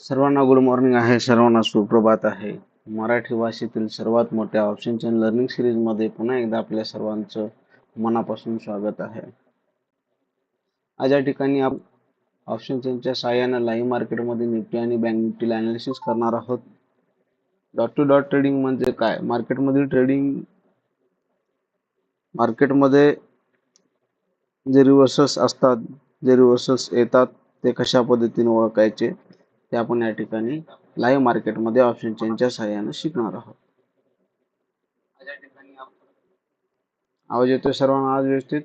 सर्वांना good morning आहे सर्वांना सुप्रभात आहे. मराठी भाषेतील सर्वात मोठ्या ऑप्शनच्या लर्निंग सिरीजमध्ये पुन्हा एकदा आपल्या सर्वांचं मनापासून स्वागत आहे. आज या ठिकाणी आप ऑप्शन चेनच्या लाईव्ह मार्केटमध्ये निफ्टी आणि बँक निफ्टीला अनालिसिस करणार आहोत. डॉट टू डॉट ट्रेडिंग म्हणजे काय? मार्केटमधील ट्रेडिंग मार्केटमध्ये जे रिव्हर्सल्स असतात जे रिव्हर्सल्स येतात ते कशा पद्धतीने ओळखायचे? ते आपण या ठिकाणी लाईव्ह मार्केटमध्ये ऑप्शन चेनच्या सहाय्याने शिकणार आहोत. आवाज येतोय सर्वांना? आज व्यवस्थित?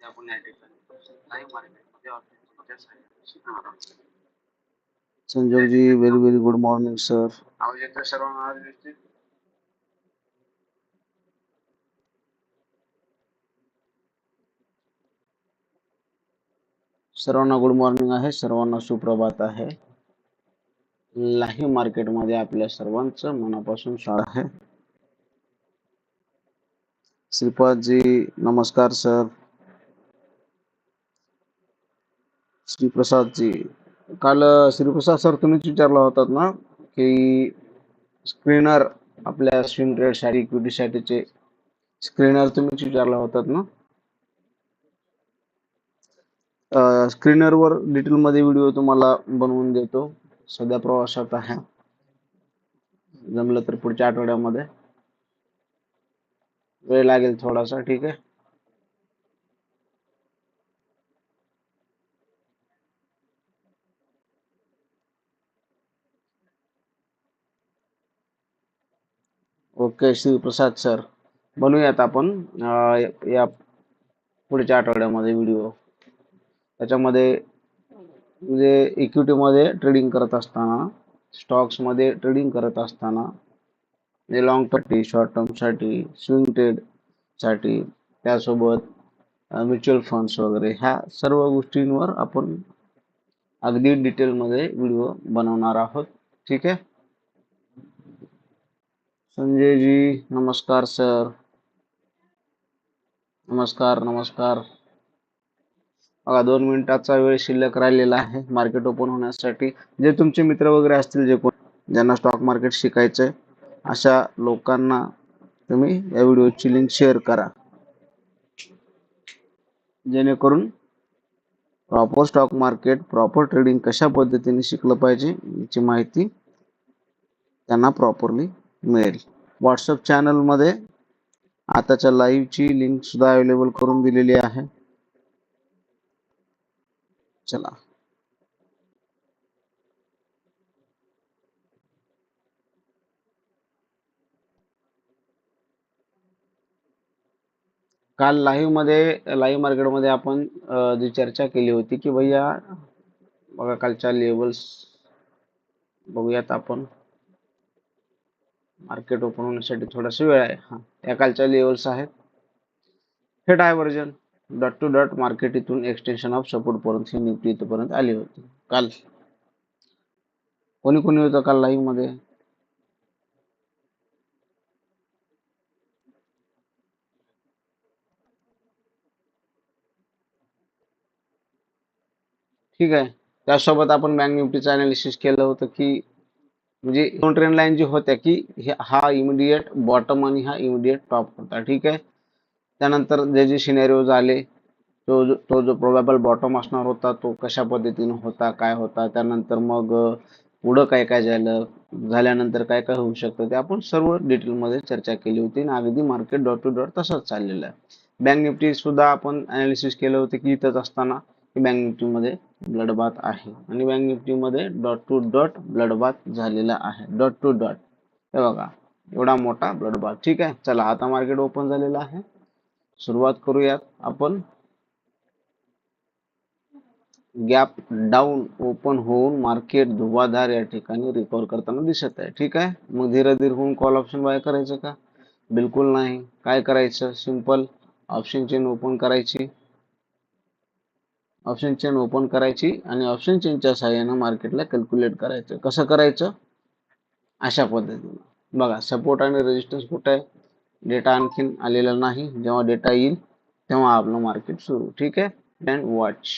आपण या ठिकाणी लाईव्ह मार्केटमध्ये आहोत संजोगजी very very good morning sir आवाज सर्वांना आज व्यवस्थित? सर्वांना गुड मॉर्निंग आहे सर्वांना सुप्रभात आहे. लाईव्ह मार्केटमध्ये आपल्या सर्वांचं मनापासून स्वागत आहे. श्रीपादजी नमस्कार सर श्रीप्रसादजी. काल अ, श्रीप्रसाद सर तुम्हीच विचारला होतात ना की स्क्रीनर आपल्या स्विंग ट्रेडसाठी इक्विटीसाठीचे स्क्रीनर तुम्हीच विचारला होतात ना? स्क्रीनरवर डिटेलमध्ये व्हिडिओ तुम्हाला बनवून देतो. सध्या प्रवासात आहे. जमलं तर पुढच्या आठवड्यामध्ये. वेळ लागेल थोडासा ठीक आहे? Okay Shivprasad sir. बनवूयात आपण या- या पुढच्या आठवड्यामध्ये व्हिडिओ त्याच्यामध्ये म्हणजे इक्विटीमध्ये ट्रेडिंग करत असताना स्टॉक्समध्ये ट्रेडिंग करत असताना म्हणजे लॉंग टर्मसाठी शॉर्ट टर्मसाठी स्विंग ट्रेडसाठी त्यासोबत म्युच्युअल फंड्स वगैरे ह्या सर्व गोष्टींवर आपण अगदी डिटेलमध्ये व्हिडिओ बनवणार आहोत. ठीक आहे? संजय जी नमस्कार सर. नमस्कार नमस्कार. बघा दोन मिनिटाचा वेळ शिल्लक राहिलेला आहे. मार्केट ओपन होण्यासाठी जे तुमचे मित्र वगैरे असतील जे कोण ज्यांना स्टॉक मार्केट शिकायचंय अशा लोकांना तुम्ही या व्हिडिओची लिंक शेअर करा. जेणेकरून proper stock market proper trading कशा पद्धतीने शिकलं पाहिजे याची माहिती त्यांना प्रॉपरली मिळेल. व्हॉट्सअप चॅनलमध्ये आताच्या लाईव्हची लिंक सुद्धा अवेलेबल करून दिलेली आहे. चला. काल लाईव्हमध्ये लाईव्ह मार्केटमध्ये आपण जी चर्चा केली होती की भैया बघा कालच्या लेवल्स बघूयात आपण. मार्केट ओपन होण्यासाठी थोडासा वेळ आहे. हा या कालच्या लेवल्स आहेत. हे divergence dot two dot market इथून एक्सटेन्शन ऑफ सपोर्ट पर्यंत ही निफ्टी इथपर्यंत आली होती. काल. कोणी कोणी होतं काल लाईव्हमध्ये? ठीक आहे. त्यासोबत आपण बँक निफ्टीचं अनालिसिस केलं होतं की म्हणजे दोन ट्रेंड लाईन जी होत्या की हा इमिडिएट बॉटम आणि हा इमिडिएट टॉप होता ठीक आहे? त्यानंतर जे जे सिनेरिओज आले तो जो तो जो प्रोबॅबल बॉटम असणार होता तो कशा पद्धतीने होता काय होता त्यानंतर मग पुढं काय काय झालं झाल्यानंतर काय काय होऊ शकतं ते आपण सर्व डिटेलमध्ये चर्चा केली होती आणि अगदी मार्केट डॉट टू डॉट तसंच चाललेलं आहे. बँक निफ्टी सुद्धा आपण अनालिसिस केलं होतं की इथंच असताना बँक निफ्टीमध्ये ब्लड आहे. आणि बँक निफ्टीमध्ये डॉट टू डॉट ब्लड झालेला आहे. डॉट टू डॉट हे बघा एवढा मोठा ब्लडबाथ ठीक आहे? चला आता मार्केट ओपन झालेलं आहे. सुरुवात करूयात आपण. गॅप डाऊन ओपन होऊन मार्केट धुवाधार या ठिकाणी रिकवर करताना दिसत आहे. ठीक आहे? मग धीरे धीरे होऊन कॉल ऑप्शन बाय करायचं का? बिलकुल नाही. काय करायचं? सिंपल ऑप्शन चेन ओपन करायची. ऑप्शन चेन ओपन करायची आणि ऑप्शन चेनच्या सहाय्यानं मार्केटला कॅल्क्युलेट करायचं. कसं करायचं? अशा पद्धतीने. बघा सपोर्ट आणि रेजिस्टन्स कुठं आहे? डेटा आणखीन आलेला नाही. जेव्हा डेटा येईल तेव्हा आपलं मार्केट सुरू. ठीक आहे? अँड वॉच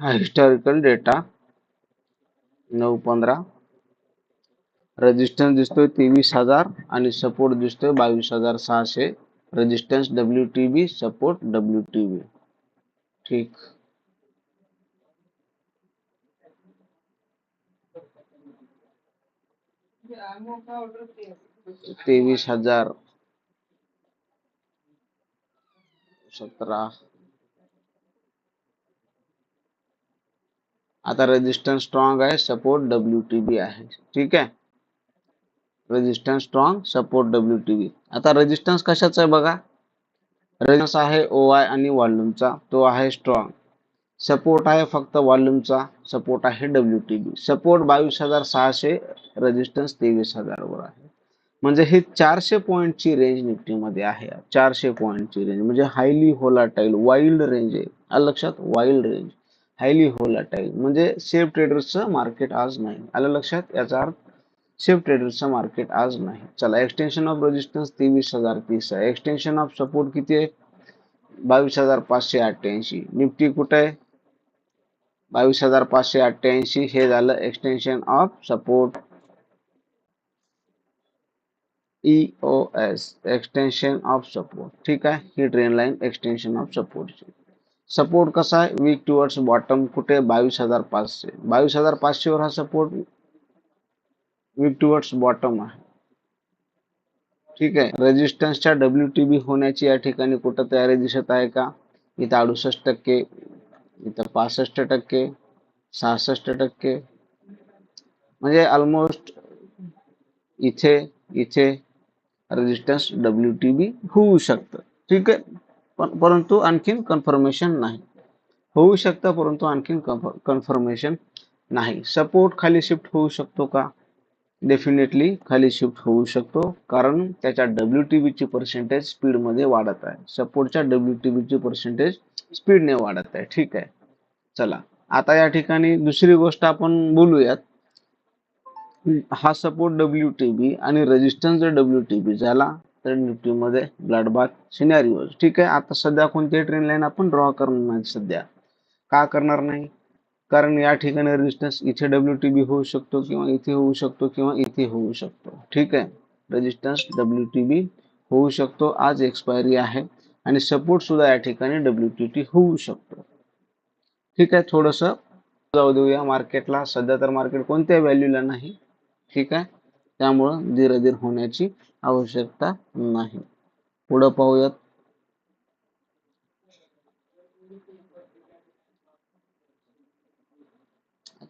हा हिस्टॉरिकल डेटा नऊ पंधरा. रेजिस्टन्स दिसतोय तेवीस हजार आणि सपोर्ट दिसतोय बावीस हजार सहाशे. Resistance W T B support W T B ठीक. तेवीस हजार सतरा. आता रेजिस्टन्स स्ट्रॉंग आहे सपोर्ट डब्ल्यू टी बी आहे. ठीक आहे? Resistance strong support W T B आता रेजिस्टन्स कशाचा आहे बघा? रेजिस्टन्स आहे ओ आय आणि वॉल्यूमचा तो आहे स्ट्रॉंग सपोर्ट आहे फक्त वॉल्यूमचा सपोर्ट आहे डब्ल्यू टी बी सपोर्ट बावीस हजार सहाशे रेजिस्टन्स तेवीस हजारवर आहे. म्हणजे हे चारशे पॉईंटची रेंज निफ्टीमध्ये आहे. चारशे पॉईंटची रेंज म्हणजे हायली होलाटाईल वाईल्ड रेंज आहे. लक्षात वाईल्ड रेंज हायली होलाटाईल म्हणजे सेफ ट्रेडर्सचं मार्केट आज नाही. आलं लक्षात? याचा अर्थ सेफ ट्रेडर्सचं मार्केट आज नाही. चला एक्सटेन्शन ऑफ रेजिस्टन्स तेवीस हजार तीस आहे. एक्सटेन्शन ऑफ सपोर्ट किती आहे? बावीस हजार पाचशे अठ्ठ्याऐंशी. निफ्टी कुठे आहे? बावीस हजार पाचशे अठ्ठ्याऐंशी. हे झालं extension of support EO S extension of support ठीक आहे? ही ट्रेन लाईन एक्सटेन्शन ऑफ सपोर्टची सपोर्ट कसा आहे वीक टुवर्ड्स बॉटम कुठे बावीस हज़ार पाचशे बावीस हज़ार पाचशे वर हा सपोर्ट वीक टुवर्ड्स बॉटम आहे ठीक आहे रेजिस्टन्सच्या डब्ल्यू टी बी होण्याची या ठिकाणी कुठं तयारी दिसत आहे का? इथं अडुसष्ट टक्के, इथं पासष्ट टक्के, सहासष्ट टक्के. म्हणजे ऑलमोस्ट इथे इथे रेजिस्टन्स डब्ल्यू टी बी होऊ शकतं. ठीक आहे? पण परंतु आणखीन कन्फर्मेशन नाही. होऊ शकतं परंतु आणखीन कन्फर्मेशन नाही. सपोर्ट खाली शिफ्ट होऊ शकतो का? डेफिनेटली खाली शिफ्ट होऊ शकतो कारण त्याच्या डब्ल्यू टी बीची पर्सेंटेज स्पीडमध्ये वाढत आहे. सपोर्टच्या डब्ल्यू टी बीची पर्सेंटेज स्पीडने वाढत आहे. ठीक आहे. चला. आता या ठिकाणी दुसरी गोष्ट आपण बोलूयात. हा सपोर्ट डब्ल्यू टी बी आणि रेजिस्टन्स जर डब्ल्यू टी बी झाला तर निफ्टीमध्ये ब्लड सिनॅरिओज ठीक आहे आता सध्या कोणती ट्रेन लाईन आपण ड्रॉ करणार नाही सध्या. का करणार नाही? कारण या ठिकाणी रेजिस्टन्स इथे डब्ल्यू टी बी होऊ शकतो किंवा इथे होऊ शकतो किंवा इथे होऊ शकतो. ठीक आहे रेजिस्टन्स डब्ल्यू टी बी होऊ शकतो आज एक्सपायरी आहे आणि सपोर्ट सुद्धा या ठिकाणी डब्ल्यू टी टी होऊ शकतो. ठीक आहे थोडस जाऊ देऊया मार्केटला सध्या तर मार्केट कोणत्या व्हॅल्यूला नाही. ठीक आहे त्यामुळं धीर धीर होण्याची आवश्यकता नाही. पुढं पाहूयात.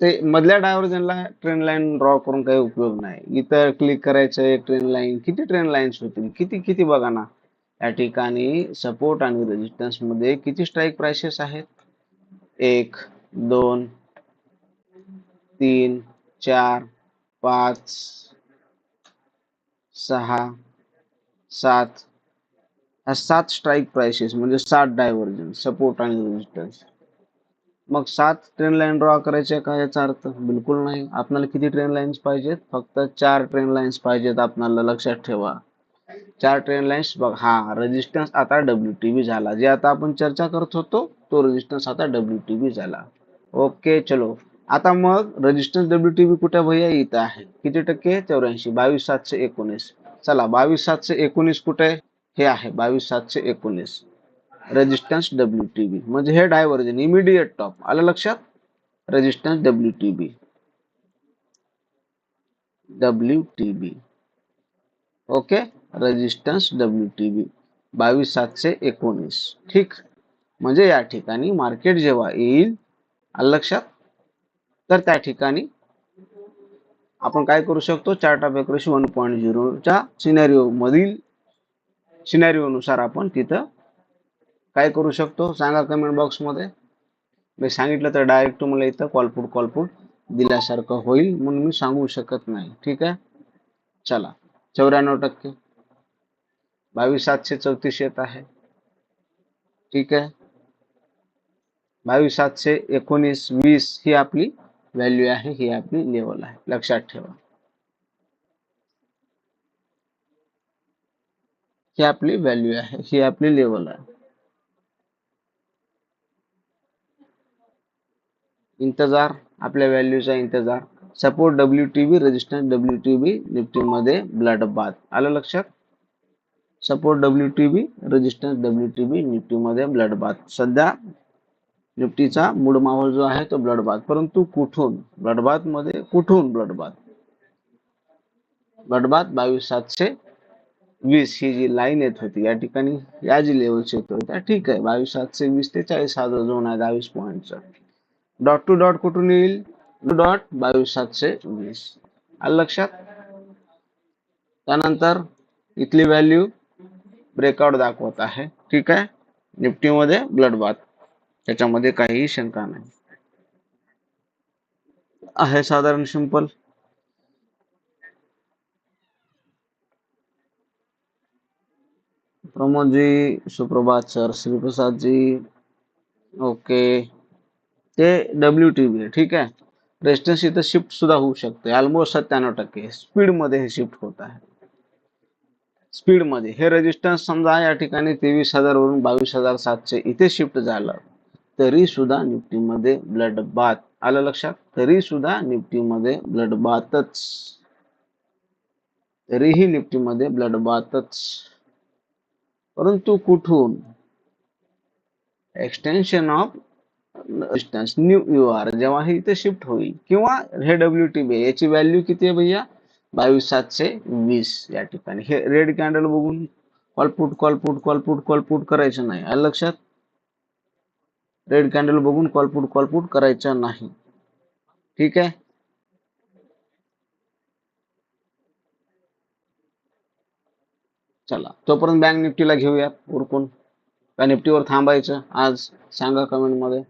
ते मधल्या डायव्हर्जनला ट्रेन लाईन ड्रॉ करून काही उपयोग नाही. इथं क्लिक करायचं आहे ट्रेन लाईन किती ट्रेन लाईन्स होतील? किती किती बघा ना. या ठिकाणी सपोर्ट आणि रेजिस्टन्समध्ये किती स्ट्राईक प्राइसेस आहेत? एक दोन तीन चार पाच सहा सात ह्या सात स्ट्राईक प्राइसेस म्हणजे सात डायव्हर्जन सपोर्ट आणि रेजिस्टन्स मग सात ट्रेन लाईन ड्रॉ करायचे का याचा अर्थ? बिलकुल नाही. आपल्याला किती ट्रेन लाईन्स पाहिजेत? फक्त चार ट्रेन लाईन्स पाहिजेत आपल्याला लक्षात ठेवा. चार ट्रेन लाईन्स बघ हा रेजिस्टन्स आता डब्ल्यू टी व्ही झाला. जे आता आपण चर्चा करत होतो तो रेजिस्टन्स आता डब्ल्यू टी व्ही झाला. ओके चलो. आता मग रेजिस्टन्स डब्ल्यू टी बी कुठे भैया? इथं आहे. किती टक्के? चौऱ्याऐंशी. बावीस सातशे एकोणीस. चला बावीस सातशे एकोणीस कुठे? हे आहे बावीस सातशे एकोणीस. रेजिस्टन्स डब्ल्यू टी बी म्हणजे हे डायव्हर्जन इमिडिएट टॉप आलं लक्षात? Resistance W T B W T B okay resistance W T B बावीस सातशे एकोणीस. ठीक? म्हणजे या ठिकाणी मार्केट जेव्हा येईल आलं लक्षात? तर त्या ठिकाणी आपण काय करू शकतो? Chart of accuracy one point झिरोच्या scenario मधील सिनेरिओनुसार आपण तिथं काय करू शकतो? सांगा कमेंट बॉक्समध्ये मी सांगितलं तर डायरेक्ट तुम्हाला इथं कॉलपूट कॉलपूट दिल्यासारखं होईल म्हणून मी सांगू शकत नाही. ठीक आहे? चला. चौऱ्याण्णव टक्के. बावीस सातशे चौतीस येत आहे. ठीक आहे? बावीस सातशे एकोणीस वीस ही आपली व्हॅल्यू आहे ही आपली लेवल आहे. लक्षात ठेवा. ही आपली व्हॅल्यू आहे. ही आपली लेवल आहे. इंतजार आपल्या व्हॅल्यूचा इंतजार. Support W T B resistance W T B Nifty मध्ये ब्लड बाथ आलं लक्षात? Support W T B resistance W T B Nifty मध्ये ब्लड बाथ सध्या निफ्टीचा मूळ माहोल जो आहे तो ब्लडबाथ परंतु कुठून? ब्लडबाथमध्ये कुठून ब्लडबाथ ब्लडबाथ ब्लड बावीस सातशे वीस ही जी लाईन येत होती या ठिकाणी या जी लेवलची येत होत्या ठीक आहे. बावीस सातशे वीस ते चाळीस हा जो झोन आहे दहावीस पॉईंटचा डॉट टू डॉट कुठून येईल? डॉट बावीस सातशे वीस. आलं लक्षात? त्यानंतर इथली व्हॅल्यू ब्रेकआउट दाखवत आहे ठीक आहे. निफ्टीमध्ये ब्लड बाथ त्याच्यामध्ये काहीही शंका नाही. आहे साधारण सिंपल. प्रमोद जी सुप्रभात सर श्रीप्रसाद जी ओके. ते डब्ल्यू टी बी ठीक आहे. रेस्टन्स इथं शिफ्ट सुद्धा होऊ शकते. ऑलमोस्ट सत्त्याण्णव टक्के. स्पीडमध्ये हे शिफ्ट होत आहे. स्पीडमध्ये हे रेजिस्टन्स समजा या ठिकाणी तेवीस हजार वरून बावीस हजार सातशे इथे शिफ्ट झालं. तरी सुद्धा निफ्टीमध्ये ब्लड बाथ आलं लक्षात? तरी सुद्धा निफ्टीमध्ये ब्लड बाथच तरीही निफ्टीमध्ये ब्लड बाथच परंतु कुठून? Extension of distance new U R जेव्हा हे इथे शिफ्ट होईल किंवा हे डब्ल्यू टी बी याची व्हॅल्यू किती आहे भैया? बावीस सातशे वीस या ठिकाणी. हे रेड कॅन्डल बघून कॉलपुट कॉलपुट कॉलपुट कॉलपुट करायचं नाही. आलं लक्षात? रेड कॅन्डल बघून कॉलपूट कॉलपुट करायचा नाही. ठीक आहे? चला तोपर्यंत बँक निफ्टीला घेऊया उरकून का निफ्टीवर थांबायचं? आज सांगा कमेंटमध्ये.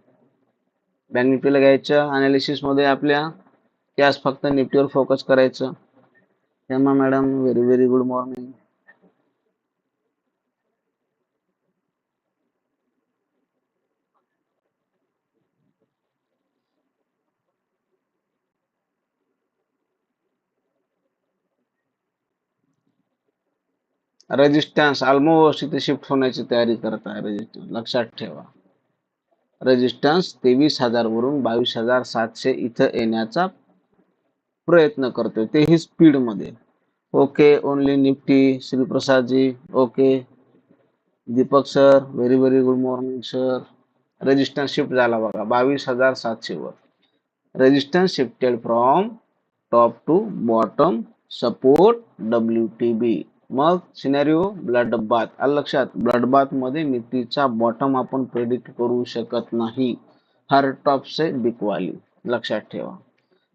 बँक निफ्टीला घ्यायचं अनालिसिसमध्ये आपल्या की आज फक्त निफ्टीवर फोकस करायचं. Hema madam very very good morning resistance almost इथे शिफ्ट होण्याची तयारी करत आहे रेजिस्टन्स लक्षात ठेवा. रेजिस्टन्स तेवीस हजार वरून बावीस हजार सातशे इथं येण्याचा प्रयत्न करतोय. तेही स्पीडमध्ये. Okay only Nifty Shriprasadji okay Deepak sir very very good morning sir resistance shift झाला बघा. बावीस हजार सातशेवर resistance shifted from top to bottom support W T B मग सिनेरिओ ब्लड बाथ आलं लक्षात ब्लड बाथमध्ये निफ्टीचा बॉटम आपण प्रेडिक्ट करू शकत नाही. हर टॉप से बिकवाली लक्षात ठेवा.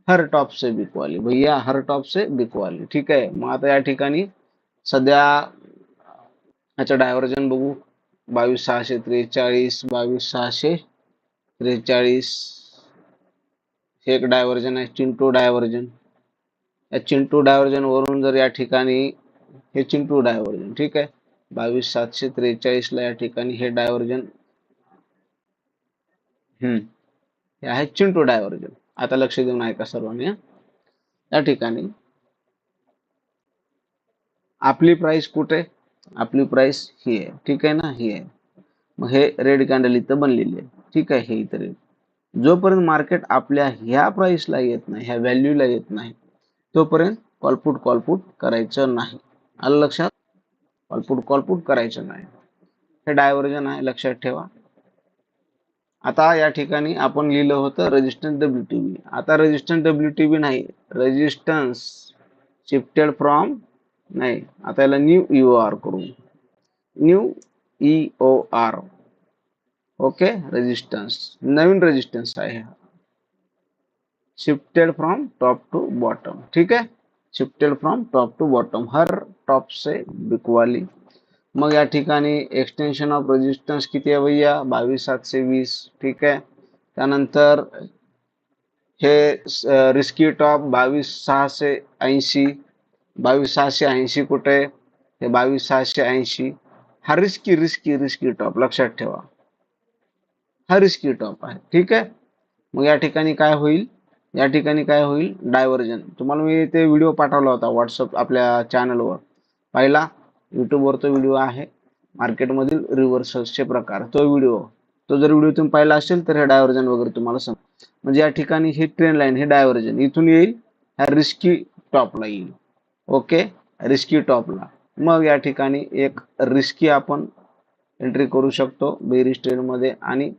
हर टॉप से बिकवाली भैया हर टॉप से बिकवाली ठीक आहे. मग आता या ठिकाणी सध्या याचं डायव्हर्जन बघू. बावीस सहाशे त्रेचाळीस बावीस सहाशे त्रेचाळीस. हे एक डायव्हर्जन आहे. चिंटू डायव्हर्जन या चिंटू डायव्हर्जन वरून जर या ठिकाणी हे चिंटू डायव्हर्जन ठीक आहे? बावीस सातशे त्रेचाळीस ला या ठिकाणी हे डायव्हर्जन. हम्म. हे आहे चिंटू डायव्हर्जन. आता लक्ष देऊन ऐका सर्वांनी या ठिकाणी. आपली प्राइस कुठे? आपली प्राइस ही आहे ठीक आहे ना? ही आहे. मग हे रेड कॅन्डल इथं बनलेली आहे ठीक आहे? हे इतर जोपर्यंत मार्केट आपल्या ह्या प्राइसला येत नाही ह्या व्हॅल्यूला येत नाही तोपर्यंत कॉलपुट कॉलपुट करायचं नाही. आलं लक्षात? कॉलपुट कॉलपुट करायचं नाही. हे डायव्हर्जन आहे लक्षात ठेवा. आता या ठिकाणी आपण लिहिलं होतं रेजिस्टन्स डब्ल्यू टी बी आता रेजिस्टन्स डब्ल्यू टी बी नाही. रेजिस्टन्स शिफ्टेड फ्रॉम नाही. आता याला न्यू ई आर करू. New E O R okay resistance नवीन रेजिस्टन्स आहे shifted from top to bottom ठीक आहे? Shifted from top to bottom her top से बिकवाली मग या ठिकाणी एक्सटेन्शन ऑफ रेजिस्टन्स किती आहे भैया? बावीस सातशे वीस ठीक आहे. त्यानंतर हे रिस्की टॉप बावीस सहाशे ऐंशी. बावीस सहाशे ऐंशी कुठे? हे बावीस सहाशे ऐंशी. हा रिस्की रिस्की रिस्की टॉप लक्षात ठेवा. हा रिस्की टॉप आहे ठीक आहे. मग या ठिकाणी काय होईल? या ठिकाणी काय होईल? डायव्हर्जन तुम्हाला मी ते व्हिडिओ पाठवला होता व्हॉट्सअप आपल्या चॅनलवर पाहिला? यूट्यूबवर तो व्हिडिओ आहे. मार्केटमधील रिव्हर्सल्सचे प्रकार. तो व्हिडिओ तो जर व्हिडिओ तुम्ही पाहिला असेल तर हे डायव्हर्जन वगैरे तुम्हाला सांग म्हणजे या ठिकाणी हे ट्रेन लाईन हे डायव्हर्जन इथून येईल ह्या रिस्की टॉपला येईल. ओके रिस्की टॉपला मग या ठिकाणी एक रिस्की आपण एंट्री करू शकतो. बेरिस ट्रेनमध्ये आणि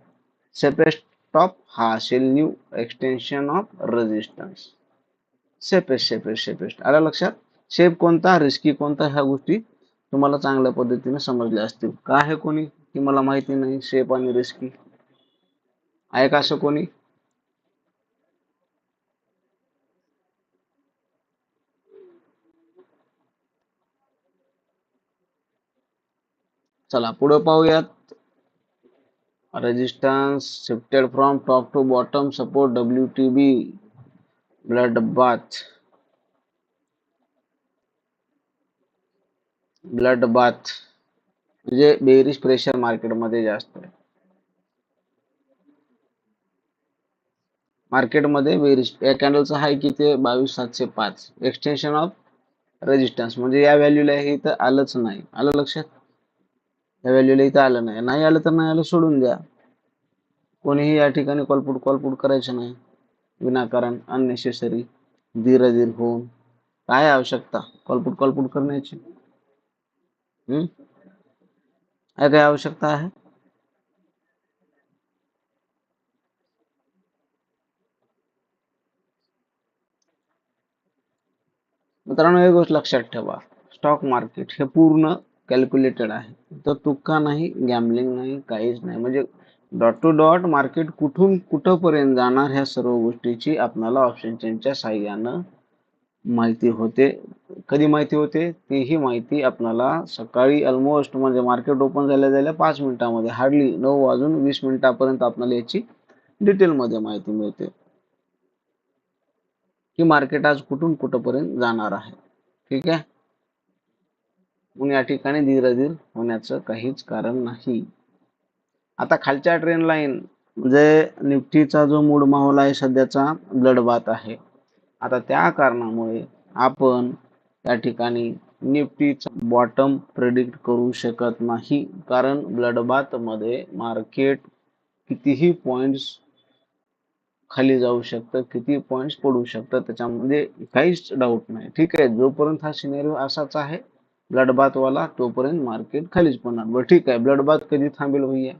सेपेस्ट टॉप हा असेल new extension of resistance safest safest safest आलं लक्षात? शेप कोणता? रिस्की कोणता? ह्या गोष्टी तुम्हाला चांगल्या पद्धतीने समजल्या असतील. का आहे कोणी? की मला माहिती नाही. शेप आणि रिस्की आहे का असं कोणी? चला पुढे पाहूयात. Resistance shifted from top to bottom support WTB T B blood bath blood bath म्हणजे बेरिश प्रेशर मार्केटमध्ये जास्त. आहे मार्केटमध्ये बेरिश या कॅन्डलचा हाय किती बावीस सातशे पाच. एक्सटेन्शन ऑफ रेजिस्टन्स म्हणजे या व्हॅल्यूला हे इथं आलंच नाही. आलं लक्षात? ह्या व्हॅल्यूला इथं आलं नाही. नाही आलं तर नाही आलं सोडून द्या. कोणीही या ठिकाणी कॉलपुट कॉलपुट करायचं नाही. विनाकारण अननेसेसरी धीरधीर होऊन. काय आवश्यकता? कॉलपुट कॉलपुट करण्याची. हम्म? काय आवश्यकता आहे? मित्रांनो एक गोष्ट लक्षात ठेवा. स्टॉक मार्केट हे पूर्ण कॅल्क्युलेटेड आहे. तर तुका नाही गॅमलिंग नाही काहीच नाही. म्हणजे डॉट टू डॉट मार्केट कुठून कुठंपर्यंत जाणार ह्या सर्व गोष्टीची आपल्याला ऑप्शन चेनच्या साह्यानं माहिती होते. कधी माहिती होते? तीही माहिती आपल्याला सकाळी ऑलमोस्ट म्हणजे मार्केट ओपन झाल्या झाल्या पाच मिनिटामध्ये हार्डली नऊ वाजून वीस मिनिटापर्यंत आपल्याला याची डिटेलमध्ये माहिती मिळते. की मार्केट आज कुठून कुठंपर्यंत जाणार आहे? ठीक आहे? म्हणून या ठिकाणी धीर होण्याचं काहीच कारण नाही. आता खालच्या ट्रेन लाईन म्हणजे निफ्टीचा जो मूड माहोल आहे सध्याचा ब्लडबात आहे. आता त्या कारणामुळे आपण त्या ठिकाणी निफ्टीचा बॉटम प्रेडिक्ट करू शकत नाही. कारण ब्लडबातमध्ये मध्ये मार्केट कितीही पॉइंट्स खाली जाऊ शकतं किती पॉइंट्स पडू शकतं त्याच्यामध्ये काहीच डाऊट नाही. ठीक आहे जोपर्यंत हा सिनेरिओ असाच आहे ब्लड वाला तोपर्यंत मार्केट खालीच पडणार. बरं ठीक आहे. ब्लड बाथ कधी थांबेल भैया?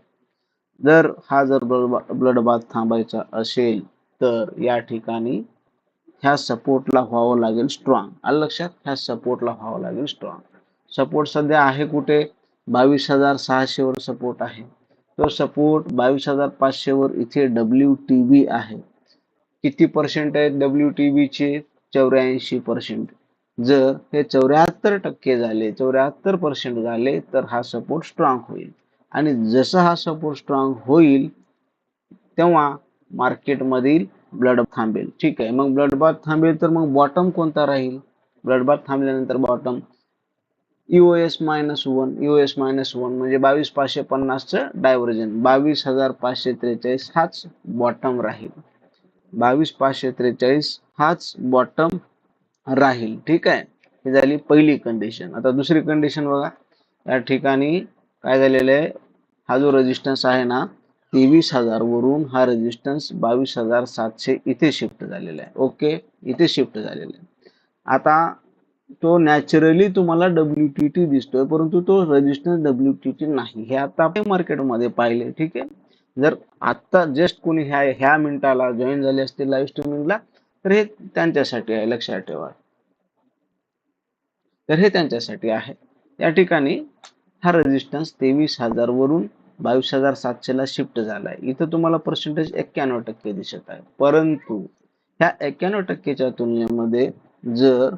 जर हा जर ब्लड बाथ थांबायचा असेल तर या ठिकाणी ह्या सपोर्टला व्हावं लागेल स्ट्रॉंग आलं लक्षात? ह्या सपोर्टला व्हावं लागेल स्ट्रॉंग सपोर्ट सध्या आहे कुठे? बावीस हजार सहाशेवर सपोर्ट आहे. तो सपोर्ट बावीस हजार पाचशेवर इथे डब्ल्यू टी बी आहे. किती पर्सेंट आहेत डब्ल्यू टी बीचे चौऱ्याऐंशी पर्सेंट जर हे चौऱ्याहत्तर टक्के झाले चौऱ्याहत्तर पर्सेंट झाले तर हा सपोर्ट स्ट्रॉंग होईल. आणि जसं हा सपोर्ट स्ट्रॉंग होईल तेव्हा मार्केटमधील ब्लड थांबेल. ठीक आहे. मग ब्लड बाथ थांबेल तर मग बॉटम कोणता राहील? Blood bath थांबल्यानंतर bottom U S minus one US minus one म्हणजे बावीस पाचशे पन्नासचं डायव्हर्जन बावीस हजार पाचशे त्रेचाळीस हाच बॉटम राहील. बावीस पाचशे त्रेचाळीस हाच बॉटम राहील. ठीक आहे? ही झाली पहिली कंडिशन आता दुसरी कंडिशन बघा. या ठिकाणी काय झालेलं आहे? हा जो रेजिस्टन्स आहे ना तेवीस हजार वरून हा रेजिस्टन्स बावीस हजार सातशे इथे शिफ्ट झालेला आहे. ओके इथे शिफ्ट झालेला आहे. आता तो नॅचरली तुम्हाला डब्ल्यू टी टी दिसतोय परंतु तो रेजिस्टन्स डब्ल्यू टी टी नाही. हे आता आपण मार्केटमध्ये पाहिले ठीक आहे? जर आता जस्ट कोणी ह्या ह्या मिनिटाला जॉईन झाले असते लाईव्ह स्ट्रीमिंगला तर हे त्यांच्यासाठी आहे लक्षात ठेवा. तर हे त्यांच्यासाठी आहे. या ठिकाणी हा रेजिस्टन्स तेवीस हजार वरून बावीस हजार सातशे ला शिफ्ट झालाय. इथं तुम्हाला पर्सेंटेज एक्क्याण्णव टक्के दिसत आहे. परंतु ह्या एक्क्याण्णव टक्केच्या तुलनेमध्ये जर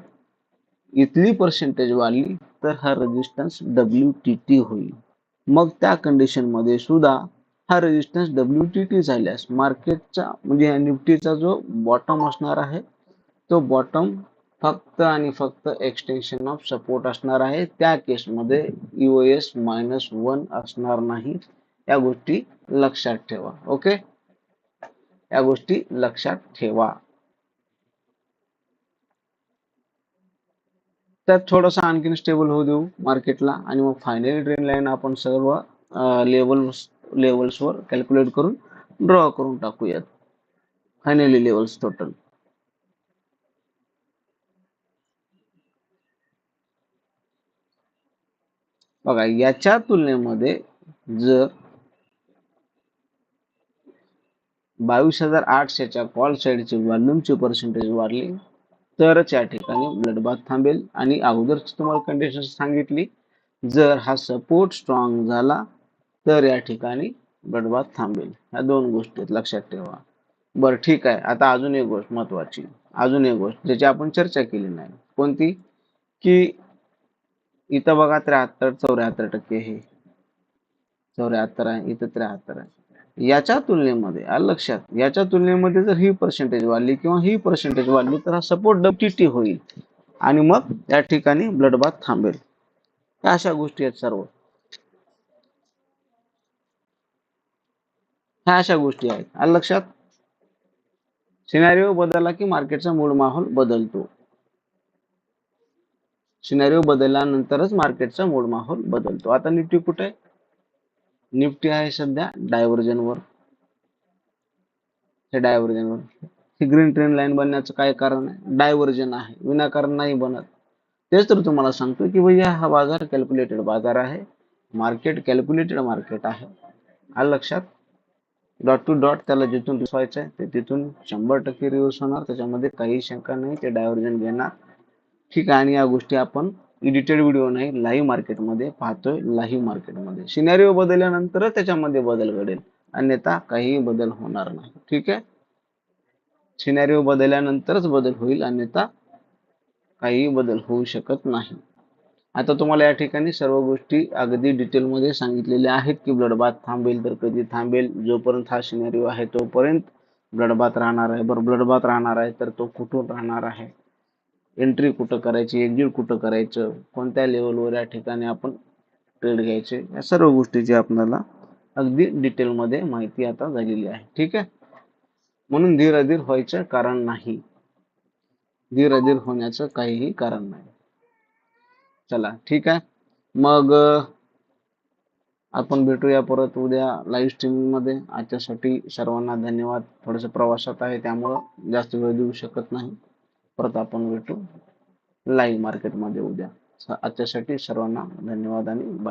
इथली पर्सेंटेज वाढली तर हा रेजिस्टन्स डब्ल्यू टी टी होईल. मग त्या कंडिशनमध्ये सुद्धा हा रेजिस्टन्स डब्ल्यू टी टी झाल्यास मार्केटचा म्हणजे निफ्टीचा जो बॉटम असणार आहे तो बॉटम फक्त आणि फक्त एक्सटेन्शन ऑफ सपोर्ट असणार आहे. त्या केसमध्ये युएस मायनस वन असणार नाही. या गोष्टी लक्षात ठेवा ओके या गोष्टी लक्षात ठेवा. त्यात थोडंसं आणखीन स्टेबल होऊ देऊ मार्केटला आणि मग फायनली ट्रेन लाईन आपण सर्व लेवल्स लेवल्सवर कॅल्क्युलेट करून ड्रॉ करून टाकूयात. फायनली लेवल्स टोटल बघा याच्या तुलनेमध्ये जर बावीस हजार आठशेच्या कॉल साईडची व्हॉल्यूमची पर्सेंटेज वाढली तरच या ठिकाणी ब्लड बाथ थांबेल. आणि अगोदरच तुम्हाला कंडिशन सांगितली जर हा सपोर्ट स्ट्रॉंग झाला तर या ठिकाणी ब्लड थांबेल. ह्या दोन गोष्टी आहेत लक्षात ठेवा. बरं ठीक आहे. आता अजून एक गोष्ट महत्वाची अजून एक गोष्ट ज्याची आपण चर्चा केली नाही. कोणती? की इथं बघा त्र्याहत्तर चौऱ्याहत्तर टक्के हे. चौऱ्याहत्तर आहे इथं त्र्याहत्तर आहे. याच्या तुलनेमध्ये लक्षात याच्या तुलनेमध्ये जर ही पर्सेंटेज वाढली किंवा ही पर्सेंटेज वाढली तर हा सपोर्ट डब्ल्यू होईल. आणि मग या ठिकाणी ब्लडबाथ थांबेल. अशा गोष्टी आहेत सर्व. ह्या अशा गोष्टी आहेत. आलं लक्षात सिनारिओ बदलला की मार्केटचा मूळ माहोल बदलतो. सिनारिओ बदलल्यानंतरच मार्केटचा मूळ माहोल बदलतो. आता निफ्टी कुठे निफ्टी आहे सध्या डायव्हर्जनवर हे डायव्हर्जनवर ही ग्रीन ट्रेन लाईन बनण्याचं काय कारण आहे? डायव्हर्जन आहे. विनाकारण नाही बनत. तेच तर तुम्हाला सांगतो की भैया हा बाजार कॅल्क्युलेटेड बाजार आहे. मार्केट कॅल्क्युलेटेड मार्केट आहे. आलं लक्षात डॉट टू डॉट त्याला जिथून दिसवायचं आहे ते तिथून शंभर टक्के रिव्हर्स होणार. त्याच्यामध्ये काही शंका नाही ते डायव्हर्जन घेणार. ठीक आहे आणि या गोष्टी आपण एडिटेड व्हिडिओ नाही लाईव्ह मार्केटमध्ये पाहतोय लाईव्ह मार्केटमध्ये सिनेरिओ बदलल्यानंतरच त्याच्यामध्ये बदल घडेल. अन्यथा काहीही बदल होणार नाही. ठीक आहे? सिनेरिओ बदलल्यानंतरच बदल होईल अन्यथा काही बदल होऊ शकत नाही. आता तुम्हाला या ठिकाणी सर्व गोष्टी अगदी डिटेलमध्ये सांगितलेल्या आहेत की ब्लडबात थांबेल तर कधी थांबेल जोपर्यंत हा सिनेरिओ आहे तोपर्यंत ब्लडबात राहणार आहे. बरं ब्लडबाथ राहणार आहे तर तो कुठून राहणार आहे? एंट्री कुठं करायची एक्झिट कुठं करायचं कोणत्या लेवलवर या ठिकाणी आपण ट्रेड घ्यायचे या सर्व गोष्टीची आपल्याला अगदी डिटेलमध्ये माहिती आता झालेली आहे. ठीक आहे? म्हणून धीर अधीर व्हायचं कारण नाही. धीर अधीर होण्याचं काहीही कारण नाही. चला ठीक आहे. मग आपण भेटूया परत उद्या लाईव्ह स्ट्रीमिंगमध्ये. आजच्यासाठी सर्वांना धन्यवाद. थोडस प्रवासात आहे त्यामुळं जास्त वेळ देऊ शकत नाही. परत आपण भेटू लाईव्ह मार्केटमध्ये उद्या. आजच्यासाठी सर्वांना धन्यवाद आणि बाय